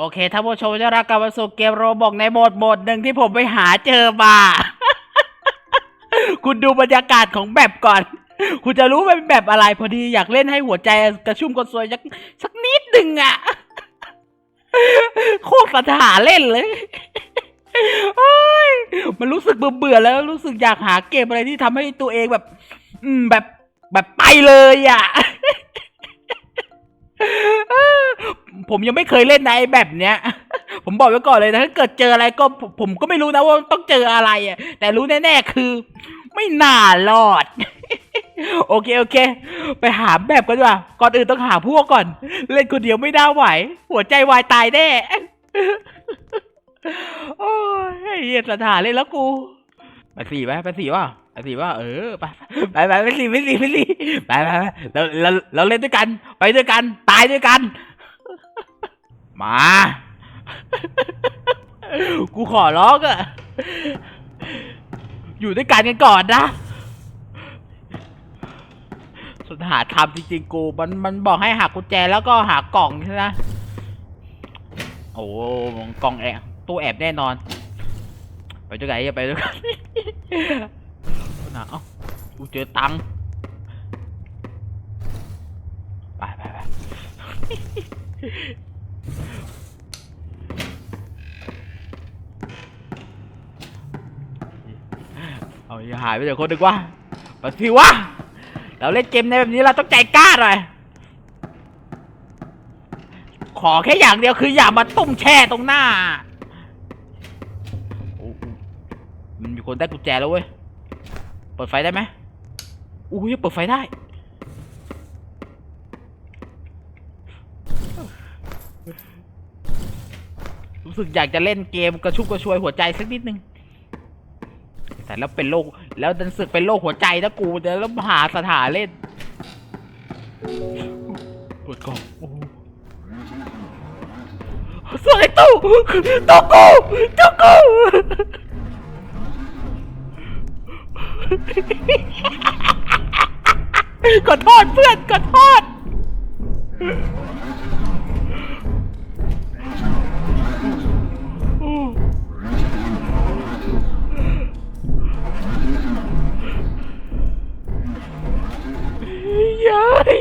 โอเคท่านผู้ชมจะรักกับมาสู่เกมโรบอกในโหมดโหมดหนึ่งที่ผมไปหาเจอมา คุณดูบรรยากาศของแบบก่อน คุณจะรู้ว่าเป็นแบบอะไรพอดีอยากเล่นให้หัวใจกระชุ่มกระซวยสักสักนิดหนึ่งอะโคตรสถานเล่นเลยมันรู้สึกเบื่อเบื่อๆแล้วรู้สึกอยากหาเกมอะไรที่ทำให้ตัวเองแบบ อืมแบบแบบไปเลยอะ ผมยังไม่เคยเล่นในแบบเนี้ย ผมบอกไว้ก่อนเลยนะถ้าเกิดเจออะไรก็ผมก็ไม่รู้นะว่าต้องเจออะไรอะ แต่รู้แน่ๆคือ ไม่น่ารอด โอเคโอเค ไปหาแบบกันดีกว่า ก่อนอื่นต้องหาพวกก่อน เล่นคนเดียวไม่ได้ไหว หัวใจวายตายแน่ โอ้ยเหี้ยสถานเล่นแล้วกู ไปสี่ไหมไปสี่ว่าไปสี่ว่าเออไปไปไปไปสี่ไปสี่ไปสี่ไปไปไปเราเราเราเล่นด้วยกัน ไปด้วยกัน ตายด้วยกัน มา กูขอร้องอะอยู่ด้วยกันกันก่อนนะสุดหาทำจริงๆกูมันมันบอกให้หากุญแจแล้วก็หากล่องใช่ไหมโอ้กล่องแอบตู้แอบแน่นอน ไปด้วยกันอย่าไปด้วยกันนะเอ้ากูเจอตังค์ไปไปไปเอาอย่าหายไปเดี๋ยวคนดึกว่าปะสิวะเราเล่นเกมในแบบนี้เราต้องใจกล้าหน่อยขอแค่อย่างเดียวคืออย่ามาตุ้มแช่ตรงหน้าโอ้โหมันมี คนได้กุญแจแล้วเว้ย เปิดไฟได้ไหมอุ้ยเปิดไฟได้ รู้สึกอยากจะเล่นเกมกระชุ่มกระชวยหัวใจสักนิดนึง แต่แล้วเป็นโรคแล้วดันสึกเป็นโรคหัวใจนะกูเดี๋ยวแล้วหาสถานเล่นเปิดกล่องโอ้สวยตู้ตู้กูตู้กู ขอโทษเพื่อนขอโทษเย้ย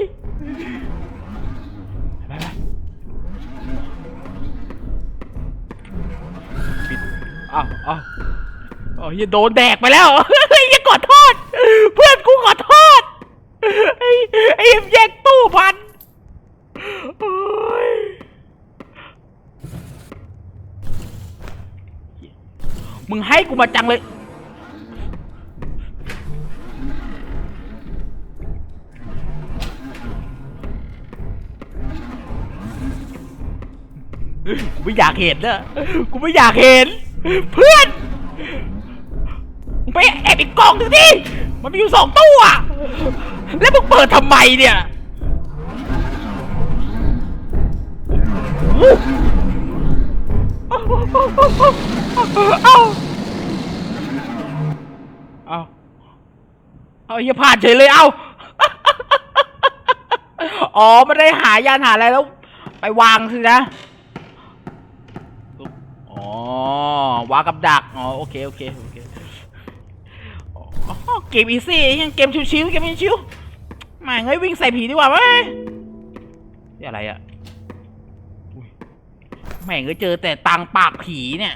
ปิดอ้าวอ้าว อ๋อเฮียโดนแดกไปแล้วเฮ้ยขอโทษ เพื่อนกูขอโทษ ไอ้ไอ้เอ็มแยกตู้พันโอ้ยมึงให้กูมาจังเลยกูไม่อยากเห็นนะกูไม่อยากเห็น เพื่อน ไปแอบอีกกล่องหนึ่งดิมันมีอยู่สองตู้อะแล้วมึงเปิดทำไมเนี่ยเอาเอาเอาเอาอย่าผ่านเฉยเลยเอาอ๋อไม่ได้หายานหาอะไรแล้ว ไปวางสินะ อ๋อวางกับดัก อ๋อ โอเค โอเค โอเค อ๋อเกมอีซี่ยังเกมชิวๆเกมชิวๆม่เฮ้ยวิ่งใส่ผีดีกว่าไหมนี่อะไรอะแม่งเอ้ยเจอแต่ตังปากผีเนี่ย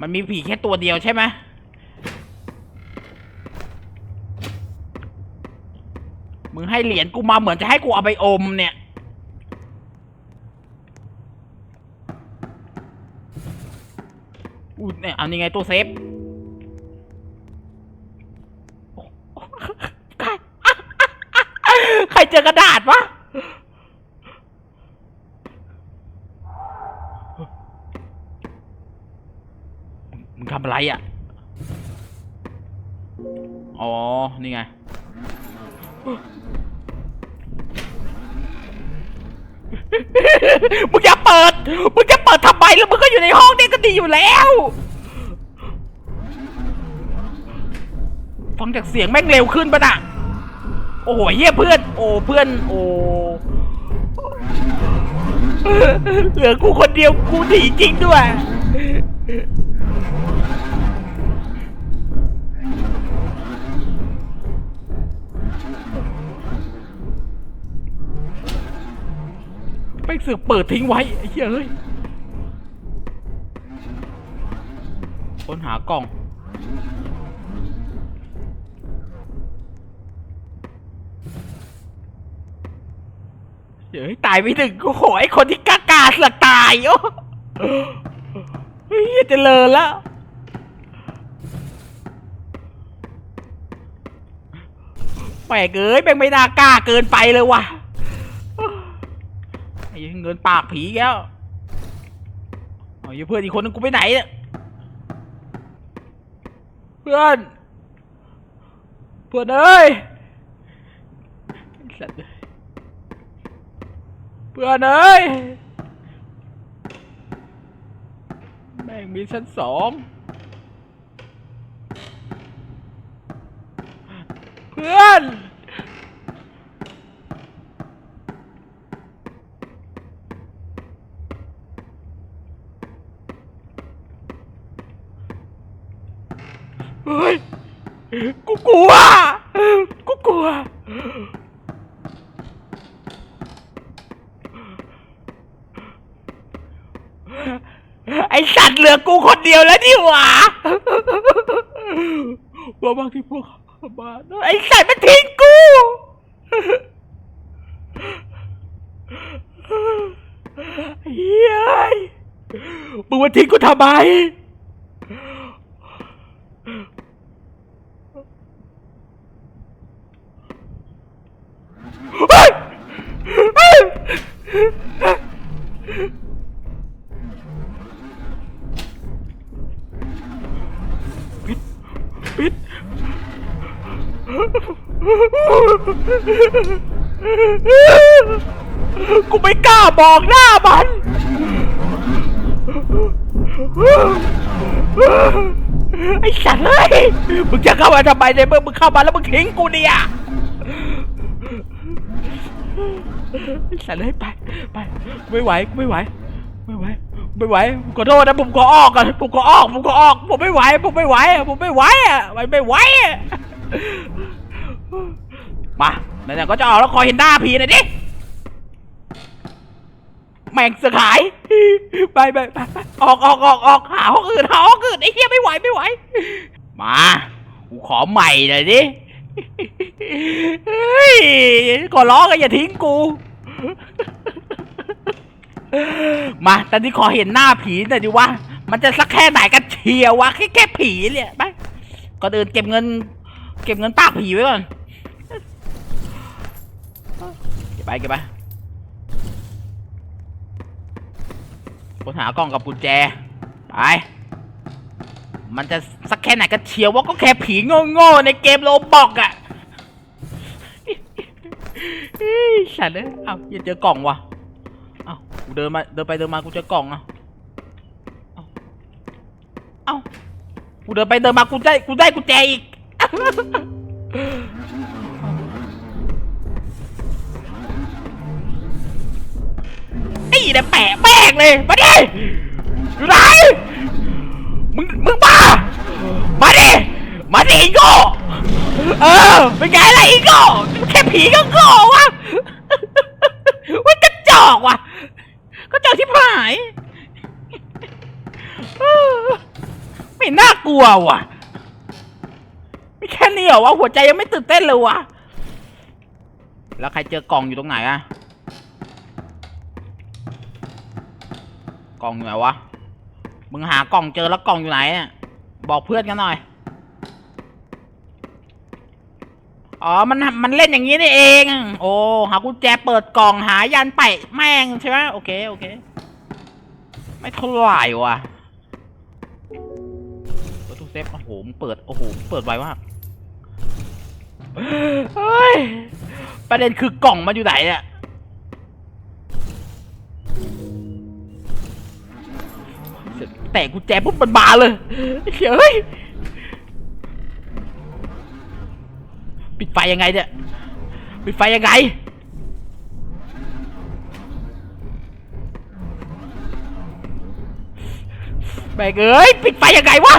มันมีผีแค่ตัวเดียวใช่ไหมมึงให้เหรียญกูมาเหมือนจะให้กูเอาไปอมเนี่ย อู้เนี่ยเอานี่ไงตัวเซฟใครใครเจอกระดาษวะมึงทำอะไรอะ อ๋อ นี่ไง มึงอย่าเปิด มึงจะเปิดทำไมแล้วมึงก็อยู่ในห้อง นี่ก็ดีอยู่แล้ว ฟังจากเสียงแม่งเร็วขึ้นปะน่ะ โอ้โหเฮียเพื่อน โอ้เพื่อน โอ้เหลือกูคนเดียวกูหนีจริงด้วยไปสือเปิดทิ้งไว้ไอ้เหี้ยเอ้ย ค้นหากล่อง เดี๋ยวตายไปหนึ่งกูโหไอคนที่กล้ากาสือกตายโอ้เฮ้ยเจะเลินแล้วแปลกเอ้ยแม่งไม่น่ากล้าเกินไปเลยว่ะไอ้เงินปากผีแก้วเอาเพื่อนอีกคนนึงกูไปไหนเนี่ย เพื่อน เพื่อนเอ้ยสัตว์เอ้ยเพื่อนเอ้ย แม่งมีชั้นสอง เพื่อน เฮ้ย กลัว กูกลัว ไอสัตว์เหลือกูคนเดียวแล้วนี่หว่าว่าบางที่พวกเขามาไอสัตว์มันทิ้งกูเฮ้ยมึงมาทิ้งกูทำไม เฮ้ยเฮ้ยปิด ปิดกูไม่กล้าบอกหน้ามันไอ้สัตว์เลยมึงจะเข้ามาทำไมเนี่ยเมื่อมึงเข้ามาแล้วมึงทิ้งกูเนี่ยไอ้สัตว์เลยไปไปไม่ไหวไม่ไหวไม่ไหว ไม่ไหวขอโทษนะผมขอออกก่อนผมขอออกผมขอออก ผมไม่ไหว ผมไม่ไหว ผมไม่ไหวอะไม่ไม่ไหวอะมาไหนๆก็จะออกแล้วขอเห็นหน้าผีหน่อยดิแม่งเสือกหาย ไปไปไปออกออกออกออกหาห้องอื่นหาห้องอื่นไอ้เหี้ยไม่ไหวไม่ไหว มากูขอใหม่หน่อยดิเฮ้ยขอร้องกันอย่าทิ้งกู มาตอนนี้ขอเห็นหน้าผีหน่อยดิวะมันจะสักแค่ไหนกันเชียววะแค่แค่ผีเนี่ยไปก็เดินเก็บเงิน เก็บเงินปากผีไว้ก่อนเก็บไปเก็บไปค้นหากล้องกับกุญแจไปมันจะสักแค่ไหนกันเชียวว่าก็แค่ผีโง่ๆในเกมโลบอกอะฉันเอ้ยเอ้าอย่าเจอกล่องว่ะ กูเดินมาเดินไปเดินมากูเจอกล่องอะเอ้าเอ้ากูเดินไปเดินมากูได้กูได้กุญแจอีกไอ่เนี่นะแปะแป้งเลยมาดิอยู่ไหนมึงมึงบ้ามาดิมาดิอีโก้เออเป็นไงล่ะอีโก้แค่ผีก็โง่วะว่ากระจอกว่ะ กระจอที่หายไม่น่ากลัวว่ะไม่แค่นี้เหรอวะหัวใจยังไม่ตื่นเต้นเลยวะแล้วใครเจอกล่องอยู่ตรงไหนอะกล่องอยู่ไหนวะมึงหากล่องเจอแล้วกล่องอยู่ไหนอะบอกเพื่อนกันหน่อย อ๋อ มันมันเล่นอย่างนี้นี่เอง โอ้หากุญแจเปิดกล่องหายันไปแม่งใช่ไหมโอเคโอเค ไม่เท่าไหร่ว่ะเปิดตู้เซฟโอ้โหเปิดโอ้โหเปิดไวมากเฮ้ยประเด็นคือกล่องมันอยู่ไหนเนี่ยแต่กุญแจปุ๊บมันบาเลยเฮ้ย ปิดไฟยังไงเนี่ย ปิดไฟยังไง แบกเอ้ย ปิดไฟยังไงวะ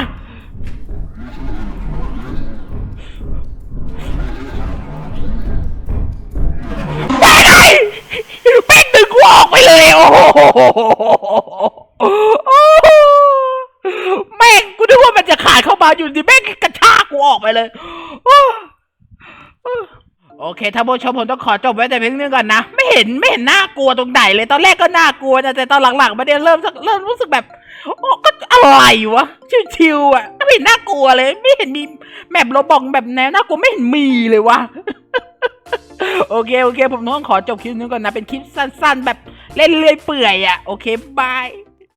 แบกไอ้แบกดึงกูออกไปเลย โอ้โหแม่งกูนึกว่ามันจะขาดเข้ามาอยู่ดิแม่งกระชากกูออกไปเลย โอเค ท่านผู้ชมผมต้องขอจบไว้แต่เพียงนี้ก่อนนะ ไม่เห็นไม่เห็นน่ากลัวตรงไหนเลยตอนแรกก็น่ากลัวนะแต่ตอนหลังๆมาเนี่ยเริ่มเริ่มรู้สึกแบบโอ้ก็อะไรวะชิวๆอะไม่เห็นน่ากลัวเลย ไม่เห็นมีแมปโรบอกแบบแนวน่ากลัวไม่เห็นมีเลยวะโอเคโอเค ผมต้องขอจบคลิปนี้ก่อนนะเป็นคลิปสั้น ๆ แบบเล่นเลื่อยเปื่อยอะโอเคบาย